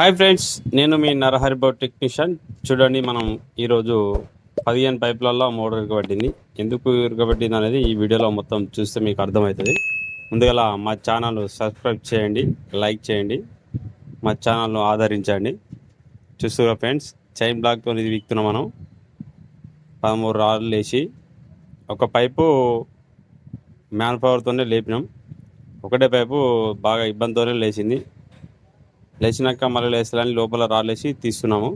Hi friends నేను మీ నరహరి బౌ technician. చూడండి మనం ఈరోజు పదిహేను పైపులలో మోటార్ ఇరగబట్టింది ఎందుకు ఇరగబట్టింది అనేది ఈ వీడియోలో మొత్తం చూస్తే మీకు అర్థమవుతుంది. ముందుగా మా ఛానల్ సబ్స్క్రైబ్ చేయండి లైక్ చేయండి మా ఛానల్ను ఆదరించండి. చూస్తుగా ఫ్రెండ్స్ చైన్ బ్లాక్తో ఇది వీక్తున్నాం మనం. పదమూడు రాళ్ళు వేసి ఒక పైపు మ్యాన్ పవర్తోనే లేపినాం. ఒకటే పైపు బాగా ఇబ్బందితోనే లేచింది. లేచినాక మళ్ళీ లేచాలని లోపల రాలేసి తీస్తున్నాము.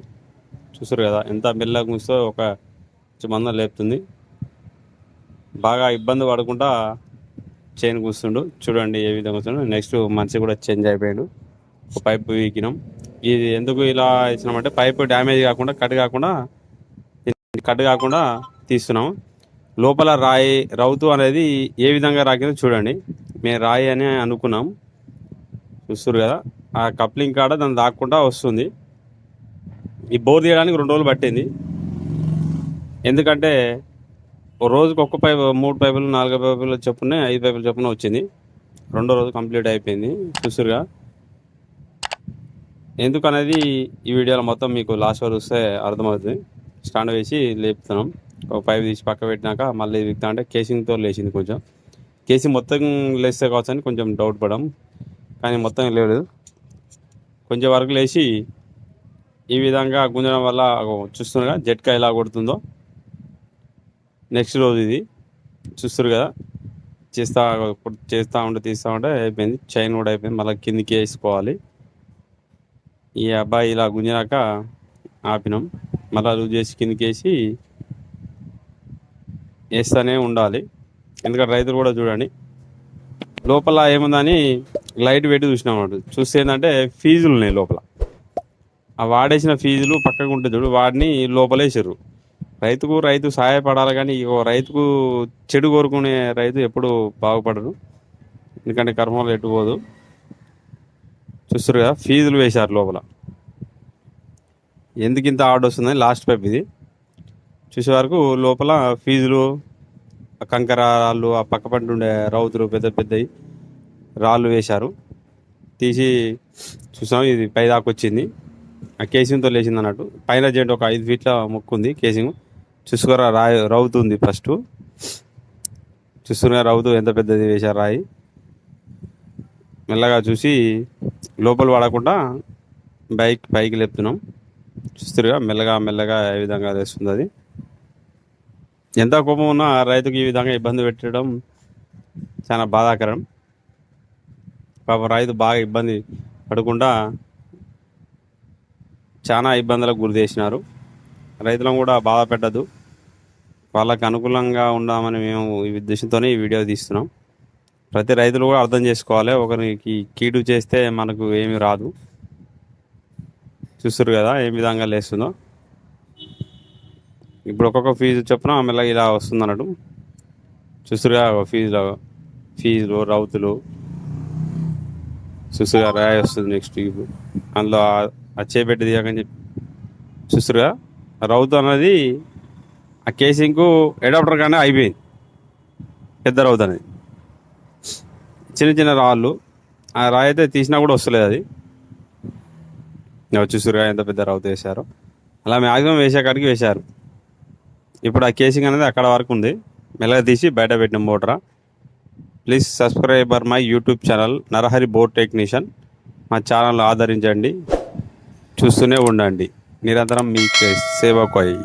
చూసారు కదా ఎంత మెల్లగా కూర్చో ఒక మంద లేపుతుంది. బాగా ఇబ్బంది పడకుండా చైన్ కూర్చుండు చూడండి ఏ విధంగా కూర్చుండు నెక్స్ట్ మనిషి కూడా చేంజ్ అయిపోయాడు. ఒక పైపు వీకినాం. ఇది ఎందుకు ఇలా ఇచ్చినామంటే పైపు డ్యామేజ్ కాకుండా కట్ కాకుండా కట్ కాకుండా తీస్తున్నాము. లోపల రాయి రౌతు అనేది ఏ విధంగా రాకిందో చూడండి. మేము రాయి అని అనుకున్నాం. చూస్తారు కదా ఆ కప్లింగ్ కాడ దాన్ని దాక్కుండా వస్తుంది. ఈ బోర్ తీయడానికి రెండు రోజులు పట్టింది. ఎందుకంటే రోజుకి ఒక్క పైపు మూడు పైపులు నాలుగు పైపులు చొప్పున ఐదు పైపులు చొప్పున వచ్చింది. రెండో రోజు కంప్లీట్ అయిపోయింది చూసురుగా ఎందుకనేది ఈ వీడియోలో మొత్తం మీకు లాస్ట్ వరకు వస్తే అర్థమవుతుంది. స్టాండ్ వేసి లేపుతున్నాం. ఒక పైపు తీసి పక్క పెట్టినాక మళ్ళీ విక్తా అంటే కేసింగ్తో లేచింది కొంచెం. కేసింగ్ మొత్తం లేస్తే కావచ్చు అని కొంచెం డౌట్ పడం కానీ మొత్తం లేదు. కొంచెం వరకు లేచి ఈ విధంగా గుంజడం వల్ల చూస్తున్నారుగా జట్కా ఎలా కొడుతుందో. నెక్స్ట్ రోజు ఇది. చూస్తారు కదా చేస్తా చేస్తూ ఉంటే తీస్తూ ఉంటే అయిపోయింది. చైన్ కూడా అయిపోయింది. మళ్ళీ కిందికి వేసుకోవాలి. ఈ అబ్బాయి ఇలా గుంజినాక ఆపినాం. మళ్ళీ లూజ్ చేసి కిందికి వేసి వేస్తూనే ఉండాలి. ఎందుకంటే రైతులు కూడా చూడండి. లోపల ఏముందని లైట్ పెట్టి చూసినాం చూస్తే ఏంటంటే ఫీజులు ఉన్నాయి లోపల. ఆ వాడేసిన ఫీజులు పక్కకు ఉంటే చూడు వాడిని లోపలేసారు రైతుకు రైతు సహాయపడాలి కానీ రైతుకు చెడు కోరుకునే రైతు ఎప్పుడు బాగుపడరు. ఎందుకంటే కర్మలు ఎట్టుకోదు చూస్తారు కదా ఫీజులు వేశారు లోపల. ఎందుకు ఇంత ఆర్డర్ వస్తుందని లాస్ట్ పైప్ ఇది. చూసే వరకు లోపల ఫీజులు కంకరాళ్ళు కంకర రాళ్ళు ఆ పక్క పంట ఉండే రౌతులు పెద్ద పెద్దవి. రాళ్ళు వేశారు. తీసి చూసాం ఇది పైదాకా వచ్చింది. ఆ కేసింగ్తో లేచింది అన్నట్టు. పైన జెంట్ ఒక ఐదు ఫీట్ల మొక్కుంది కేసింగ్ చూసుకురా రాయి రౌతుంది ఫస్ట్ చూస్తున్నా రవ్వుతూ ఎంత పెద్దది వేశారు రాయి. మెల్లగా చూసి లోపల పడకుండా బైక్ పైకి లేపుతున్నాం. చూస్తురుగా మెల్లగా మెల్లగా ఏ విధంగా తెస్తుంది అది. ఎంత కోపం ఉన్నా రైతుకి ఈ విధంగా ఇబ్బంది పెట్టడం చాలా బాధాకరం. పాపం రైతు బాగా ఇబ్బంది పడకుండా చాలా ఇబ్బందులకు గురి చేసినారు. రైతులను కూడా బాధ పెట్టద్దు. వాళ్ళకి అనుకూలంగా ఉందామని మేము ఈ ఉద్దేశంతోనే ఈ వీడియో తీస్తున్నాం. ప్రతి రైతులు కూడా అర్థం చేసుకోవాలి. ఒకరికి కీడు చేస్తే మనకు ఏమి రాదు. చూస్తారు కదా ఏ విధంగా లేస్తుందో. ఇప్పుడు ఒక్కొక్క ఫీజు చొప్పున మెల్లగా ఇలా వస్తుంది అన్నట్టు చూస్తురుగా ఫీజులో ఫీజులు రౌతులు. చూస్తుగా రాయి వస్తుంది నెక్స్ట్ ఇప్పుడు అందులో ఆ చేపెట్టి తీయకని చెప్పి. చూస్తురుగా రౌత్ అన్నది ఆ కేసింగ్కు ఎడాప్టర్ కానీ అయిపోయింది. పెద్ద రౌత్ అనేది. చిన్న చిన్న రాళ్ళు. ఆ రాయి అయితే తీసినా కూడా వస్తలేదు అది. చూసురుగా ఎంత పెద్ద రౌత్ వేశారో. అలా మ్యాక్సిమం వేసే కాడికి వేశారు. ఇప్పుడు ఆ కేసింగ్ అనేది అక్కడ వరకు ఉంది. మెల్లగా తీసి బయట పెట్టిన మోటరా please subscriber my YouTube channel Narahari board technician. మా ఛానల్ ఆదరించండి. చూస్తూనే ఉండండి. నిరంతరం మీ సేవకు అయ్యి